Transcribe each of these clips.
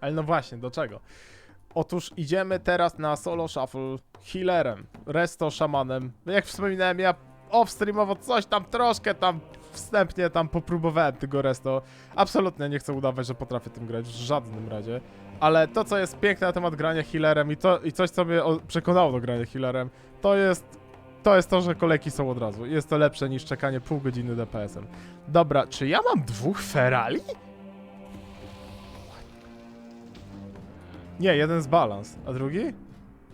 Ale no właśnie, do czego? Otóż idziemy teraz na solo shuffle healerem, resto szamanem. Jak wspominałem, ja off-streamowo coś tam troszkę tam wstępnie tam popróbowałem tego resto. Absolutnie nie chcę udawać, że potrafię tym grać w żadnym razie. Ale to, co jest piękne na temat grania healerem i, to, i coś, co mnie przekonało do grania healerem, to jest, to jest to, że kolejki są od razu. Jest to lepsze niż czekanie pół godziny DPS-em. Dobra, czy ja mam dwóch Ferali? Nie, jeden z balans, a drugi?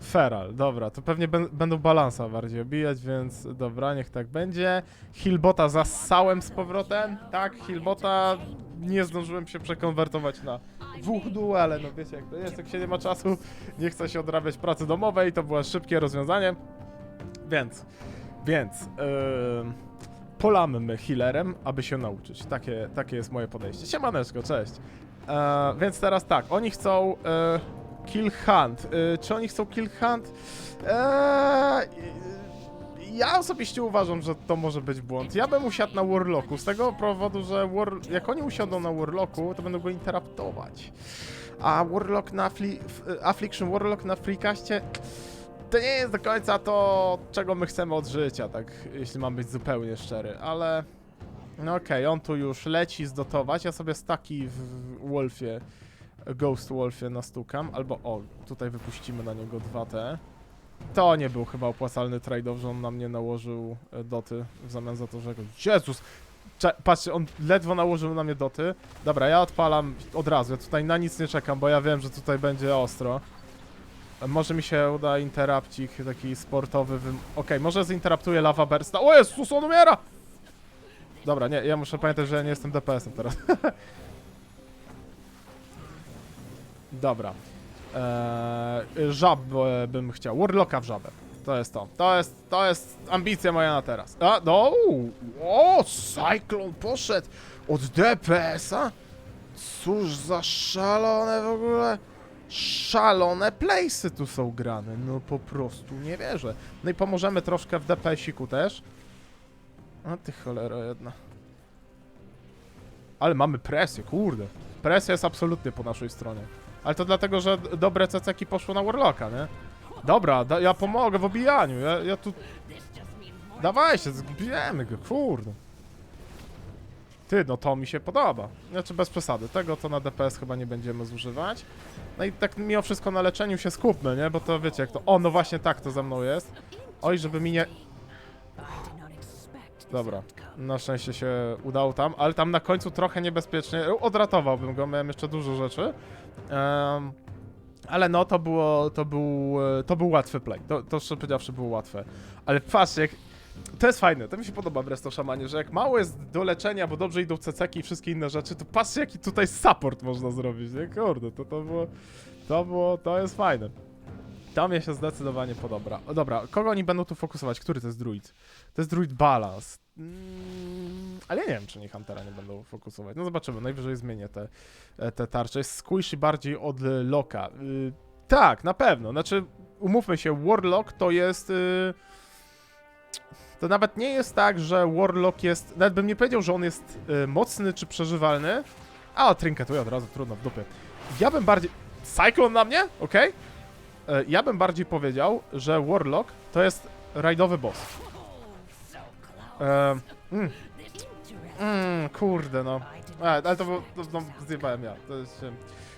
Feral, dobra, to pewnie będą balansa bardziej obijać, więc dobra, niech tak będzie. Hillbota zassałem z powrotem, tak, Hillbota nie zdążyłem się przekonwertować na dwóch duele, no wiecie jak to jest, jak się nie ma czasu, nie chce się odrabiać pracy domowej, to było szybkie rozwiązanie, więc, więc, yy, polamy my healerem, aby się nauczyć, takie, takie jest moje podejście. Siemaneczko, cześć. E, więc teraz tak, oni chcą e, Kill Hunt. E, czy oni chcą Kill Hunt? E, ja osobiście uważam, że to może być błąd. Ja bym usiadł na Warlocku, z tego powodu, że war, jak oni usiądą na Warlocku, to będą go interruptować. A Warlock na fli, Affliction Warlock na Freecaście to nie jest do końca to, czego my chcemy od życia, tak, jeśli mam być zupełnie szczery, ale... No okej, on tu już leci zdotować. Ja sobie staki w Wolfie, Ghost Wolfie nastukam. Albo o, tutaj wypuścimy na niego dwa te. To nie był chyba opłacalny trade-off, że on na mnie nałożył e, doty w zamian za to, że go... Jezus! Cze patrzcie, on ledwo nałożył na mnie doty. Dobra, ja odpalam od razu. Ja tutaj na nic nie czekam, bo ja wiem, że tutaj będzie ostro. E, Może mi się uda interapcik taki sportowy. Okej, może zinteraptuję Lava Bursta. O Jezus, on umiera! Dobra, nie, ja muszę pamiętać, że ja nie jestem DPS-em teraz. Dobra. Eee, żab bym chciał. Warlocka w żabę. To jest to. To jest, to jest ambicja moja na teraz. A, no! O, Cyclone poszedł od DPS-a? Cóż za szalone w ogóle. Szalone playsy tu są grane. No po prostu nie wierzę. No i pomożemy troszkę w DPS-iku też. A ty cholera jedna. Ale mamy presję, kurde. Presja jest absolutnie po naszej stronie. Ale to dlatego, że dobre ceceki poszło na Warlocka, nie? Dobra, da, ja pomogę w obijaniu, ja, ja tu... Dawajcie, zbijemy go, kurde. Ty, no to mi się podoba. Znaczy bez przesady, tego to na DPS chyba nie będziemy zużywać. No i tak mimo wszystko na leczeniu się skupmy, nie? Bo to wiecie jak to... O, no właśnie tak to ze mną jest. Oj, żeby mi nie... Dobra, na szczęście się udało tam, ale tam na końcu trochę niebezpiecznie. Odratowałbym go, miałem jeszcze dużo rzeczy. Em, ale no, to było, to był, e, to był łatwy play. To, to szczerze powiedziawszy było łatwe. Ale patrz, jak... To jest fajne, to mi się podoba w Resto Szamanie, że jak mało jest do leczenia, bo dobrze idą ceceki i wszystkie inne rzeczy, to patrzcie jaki tutaj support można zrobić, nie? Kurde, to, to było... To było, to jest fajne. To mnie się zdecydowanie podoba. O, dobra, kogo oni będą tu fokusować? Który to jest druid? To jest druid balance. Mm, ale ja nie wiem, czy oni Huntera nie będą fokusować. No zobaczymy, najwyżej zmienię te, e, te tarcze. Jest squishy bardziej od Loka. Y, tak, na pewno. Znaczy, umówmy się, Warlock to jest... Y, to nawet nie jest tak, że Warlock jest... Nawet bym nie powiedział, że on jest y, mocny czy przeżywalny. A, trinketuje od razu, trudno, w dupie. Ja bym bardziej... Cyclone na mnie? Okej. E, Ja bym bardziej powiedział, że Warlock to jest rajdowy boss. E, mm, mm, kurde no. A, ale to było, to, no, zjebałem ja. To jest,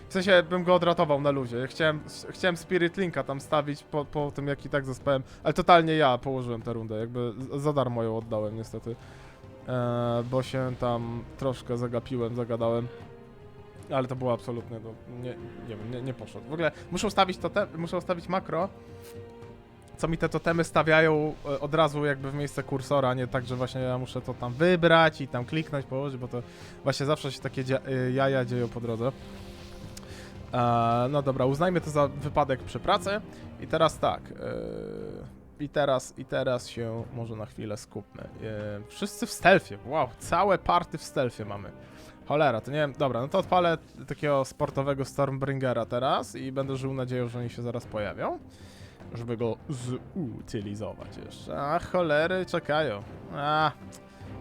w sensie bym go odratował na luzie. Chciałem, chciałem Spirit Linka tam stawić po, po tym jak i tak zespałem, ale totalnie ja położyłem tę rundę, jakby za darmo ją oddałem niestety. E, bo się tam troszkę zagapiłem, zagadałem. Ale to było absolutnie, no, nie, nie wiem, nie, nie poszło. W ogóle muszę ustawić totem, muszę ustawić makro, co mi te totemy stawiają e, od razu jakby w miejsce kursora, nie tak, że właśnie ja muszę to tam wybrać i tam kliknąć, położyć, bo to właśnie zawsze się takie y, jaja dzieją po drodze. E, no dobra, uznajmy to za wypadek przy pracy i teraz tak, e, i teraz, i teraz się może na chwilę skupmy. E, wszyscy w stealthie, wow, całe party w stealthie mamy. Cholera, to nie wiem, dobra, no to odpalę takiego sportowego Stormbringera teraz i będę żył nadzieją, że oni się zaraz pojawią, żeby go zutylizować jeszcze. A cholery czekają. A,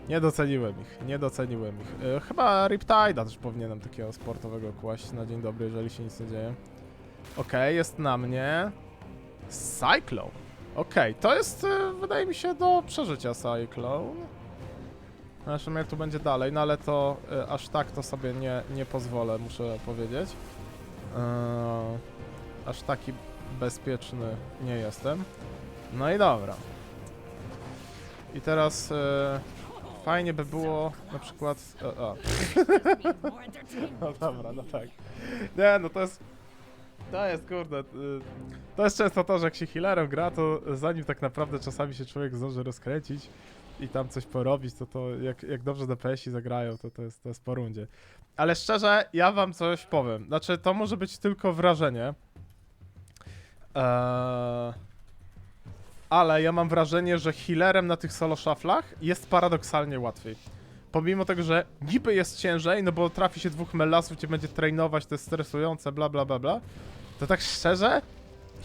Nie doceniłem ich, nie doceniłem ich. E, chyba Riptide'a też powinienem takiego sportowego kłaść na dzień dobry, jeżeli się nic nie dzieje. Okej, jest na mnie. Cyclone. Okej, to jest, e, wydaje mi się, do przeżycia Cyclone. Zresztą jak tu będzie dalej, no ale to e, aż tak to sobie nie, nie pozwolę, muszę powiedzieć. E, aż taki bezpieczny nie jestem. No i dobra. I teraz fajnie by było na przykład... E, a. No dobra, no tak. Nie, no to jest... To jest, kurde, y, to jest często to, że jak się healerem gra, to zanim tak naprawdę czasami się człowiek zdąży rozkręcić i tam coś porobić, to to jak, jak dobrze DPS-i zagrają, to to jest, to jest po rundzie. Ale szczerze, ja wam coś powiem. Znaczy, to może być tylko wrażenie. Eee, ale ja mam wrażenie, że healerem na tych solo shufflach jest paradoksalnie łatwiej. Pomimo tego, że niby jest ciężej, no bo trafi się dwóch melasów, cię będzie trainować, to jest stresujące, bla bla bla bla. To tak szczerze,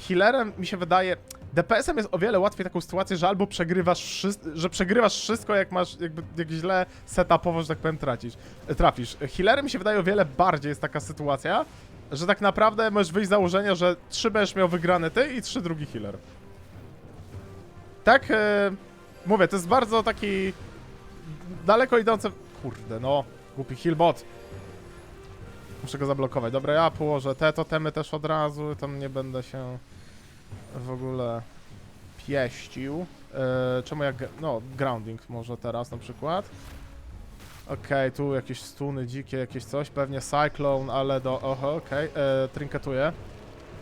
healerem mi się wydaje, DPS-em jest o wiele łatwiej taką sytuację, że albo przegrywasz że przegrywasz wszystko, jak masz, jakby, jak źle setupowo, że tak powiem, tracisz, trafisz. Healerem mi się wydaje o wiele bardziej jest taka sytuacja, że tak naprawdę możesz wyjść z założenia, że trzy będziesz miał wygrane ty i trzy drugi healer. Tak, e, mówię, to jest bardzo taki daleko idące... Kurde, no, głupi healbot. Muszę go zablokować. Dobra, ja położę te totemy też od razu, tam nie będę się w ogóle pieścił. E, czemu jak... no, grounding może teraz na przykład. Okej, tu jakieś stuny dzikie, jakieś coś, pewnie Cyclone, ale do... oho, okej, okay. trinketuję.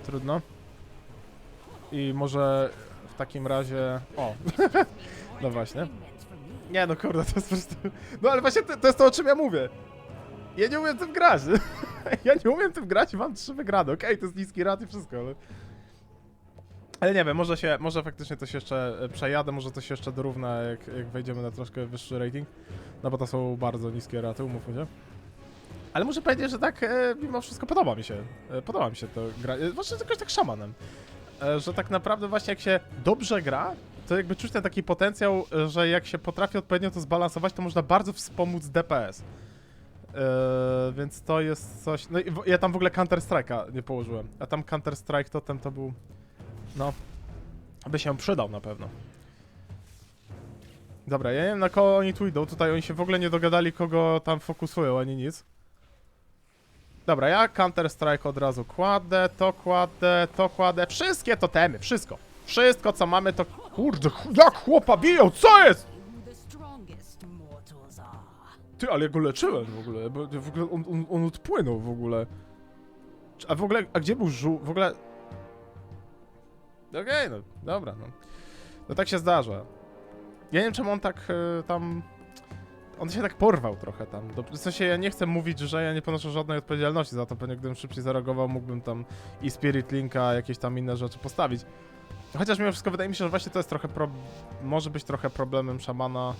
Trudno. I może w takim razie... o, no właśnie. Nie no kurde, to jest po prostu... No ale właśnie to, to jest to, o czym ja mówię. Ja nie umiem tym grać. ja nie umiem tym grać i mam trzy wygrane. Okej, to jest niski rat i wszystko, ale... Ale nie wiem, może się, może faktycznie się jeszcze e, przejadę, może to się jeszcze dorówna, jak, jak wejdziemy na troszkę wyższy rating. No bo to są bardzo niskie raty, umówmy się. Ale muszę powiedzieć, że tak e, mimo wszystko podoba mi się. E, podoba mi się to gra. Właśnie jakoś tak szamanem. Że tak naprawdę właśnie jak się dobrze gra, to jakby czuć ten taki potencjał, że jak się potrafi odpowiednio to zbalansować, to można bardzo wspomóc DPS. E, więc to jest coś. No i w- ja tam w ogóle Counter Strike'a nie położyłem. A tam Counter Strike totem to był. No. By się przydał na pewno. Dobra, ja nie wiem na kogo oni tu idą. Tutaj oni się w ogóle nie dogadali, kogo tam fokusują, ani nic. Dobra, ja Counter Strike od razu kładę, to kładę, to kładę. Wszystkie totemy, wszystko. Wszystko co mamy to. Kurde, ch- jak chłopa biją, co jest? Ty, ale ja go leczyłem w ogóle, bo w ogóle on, on, on odpłynął w ogóle. A w ogóle, a gdzie był żół? W ogóle... Okej, no, dobra, no. No tak się zdarza. Ja nie wiem, czemu on tak e, tam... On się tak porwał trochę tam. Do, w sensie ja nie chcę mówić, że ja nie ponoszę żadnej odpowiedzialności za to, pewnie gdybym szybciej zareagował, mógłbym tam i Spirit Linka, jakieś tam inne rzeczy postawić. Chociaż mimo wszystko wydaje mi się, że właśnie to jest trochę pro... może być trochę problemem szamana,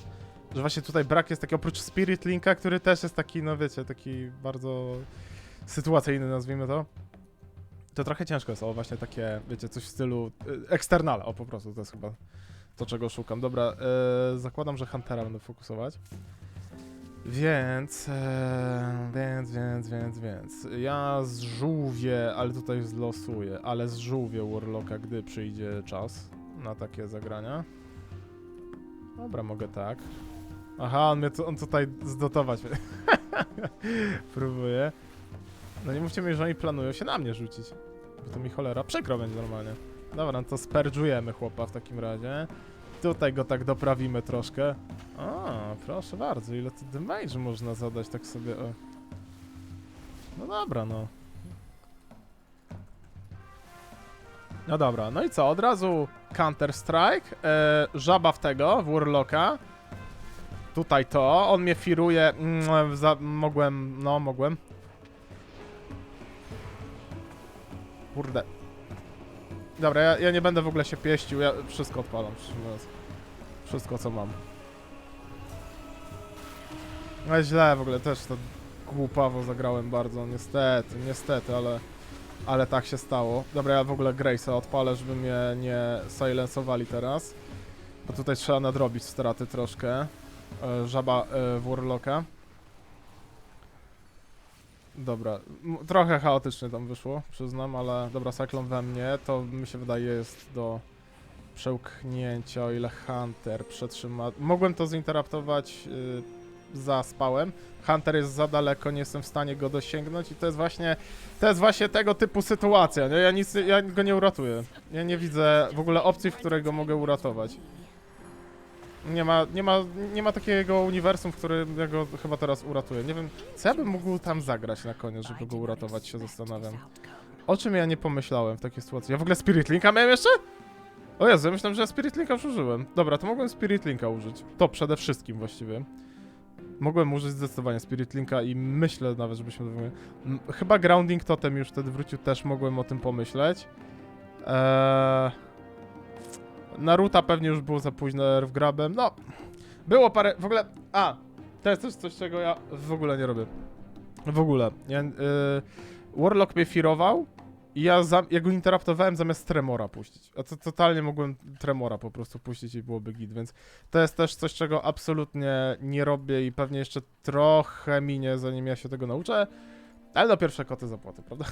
że właśnie tutaj brak jest taki oprócz Spirit Linka, który też jest taki, no wiecie, taki bardzo sytuacyjny, nazwijmy to. To trochę ciężko jest, o właśnie takie, wiecie, coś w stylu y, eksternala, o po prostu, to jest chyba to, czego szukam. Dobra, y, zakładam, że Huntera będę fokusować. Więc, e, więc, więc, więc, więc. Ja zżółwię, ale tutaj zlosuję, ale zżółwię Warlocka, gdy przyjdzie czas na takie zagrania. Dobra, mogę tak. Aha, on mnie tu, on tutaj zdotować mnie. Próbuje. No nie mówcie mi, że oni planują się na mnie rzucić. Bo to mi cholera przykro będzie normalnie. Dobra, no to sperdżujemy chłopa w takim razie. Tutaj go tak doprawimy troszkę. Proszę bardzo, ile to damage można zadać tak sobie, o. No dobra, no. No dobra, no i co, od razu Counter Strike, e, żaba w tego, w Warlocka. Tutaj to, on mnie firuje, mm, za, mogłem, no mogłem. Kurde. Dobra, ja, ja nie będę w ogóle się pieścił, ja wszystko odpalam. Wszystko co mam. No źle w ogóle, też to głupawo zagrałem bardzo, niestety, niestety, ale... Ale tak się stało. Dobra, ja w ogóle Grace'a odpalę, żeby mnie nie silensowali teraz. Bo tutaj trzeba nadrobić straty troszkę. e, żaba e, Warlocka. Dobra, trochę chaotycznie tam wyszło, przyznam, ale dobra, Cyclone we mnie, to mi się wydaje jest do przełknięcia, o ile Hunter przetrzyma. Mogłem to zinteraptować y, za spałem. Hunter jest za daleko, nie jestem w stanie go dosięgnąć i to jest właśnie, to jest właśnie tego typu sytuacja, nie? Ja nic, ja go nie uratuję. Ja nie widzę w ogóle opcji, w której go mogę uratować. Nie ma, nie ma, nie ma takiego uniwersum, w którym ja go chyba teraz uratuję. Nie wiem, co ja bym mógł tam zagrać na koniec, żeby go uratować, się zastanawiam. O czym ja nie pomyślałem w takiej sytuacji? Ja w ogóle Spirit Linka miałem jeszcze? O Jezu, ja myślałem, że ja Spirit Linka już użyłem. Dobra, to mogłem Spirit Linka użyć. To przede wszystkim właściwie. Mogłem użyć zdecydowanie Spirit Linka i myślę nawet, żebyśmy... Chyba Grounding Totem już wtedy wrócił, też mogłem o tym pomyśleć. Eee... Naruta pewnie już było za późno w grabem. No, było parę... W ogóle... A! To jest coś, czego ja w ogóle nie robię. W ogóle. Ja, yy, Warlock mnie firował i ja, za, ja go interaptowałem zamiast Tremora puścić. A to totalnie mogłem Tremora po prostu puścić i byłoby git, więc to jest też coś, czego absolutnie nie robię i pewnie jeszcze trochę minie, zanim ja się tego nauczę. Ale do pierwsze koty zapłaty, prawda?